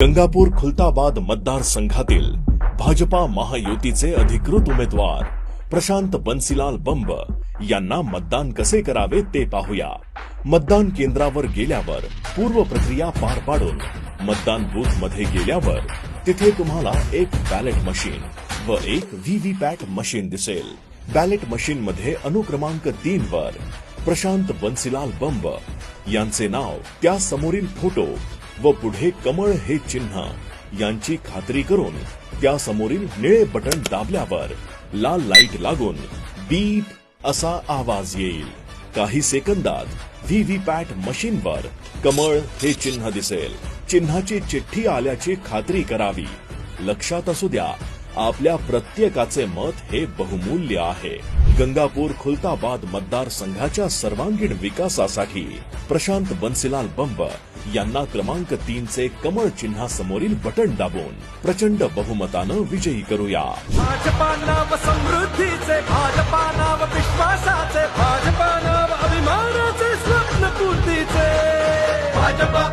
गंगापूर खुलताबाद मतदारसंघातील भाजपा महायुतीचे अधिकृत उमेदवार प्रशांत बन्सीलाल बंब यांना मतदान कसे करावे ते पाहूया. मतदान केंद्रावर गेल्यावर पूर्व प्रक्रिया पार पाडून मतदान बूथमध्ये गेल्यावर तिथे तुम्हाला एक बॅलेट मशीन व एक व्हीव्हीपॅट मशीन दिसेल. बॅलेट मशीन मध्ये अनुक्रमांक तीन वर प्रशांत बन्सीलाल बंब यांचे नाव त्या समोरील फोटो व पुढे कमळ हे चिन्ह यांची खात्री करून त्यासमोरील निळे बटन दाबल्यावर लाल लाइट लागून बीप असा आवाज येईल. काही सेकंदात व्ही पॅट मशीनवर कमळ हे चिन्ह दिसेल. चिन्हाची चिठ्ठी आल्याची खात्री करावी. लक्षात असू द्या आपल्या प्रत्येकाचे मत हे बहुमूल्य आहे. गंगापूर खुलताबाद मतदारसंघाच्या सर्वांगीण विकासासाठी प्रशांत बन्सीलाल बंब यांना क्रमांक तीन चे कमळ चिन्हासमोरील बटन दाबून प्रचंड बहुमतानं विजयी करूया. भाजपा नाव समृद्धीचे भाजपा नाव विश्वासाचे भाजपा नाव अभिमानाचे स्वप्न पूर्तीचे. भाजपा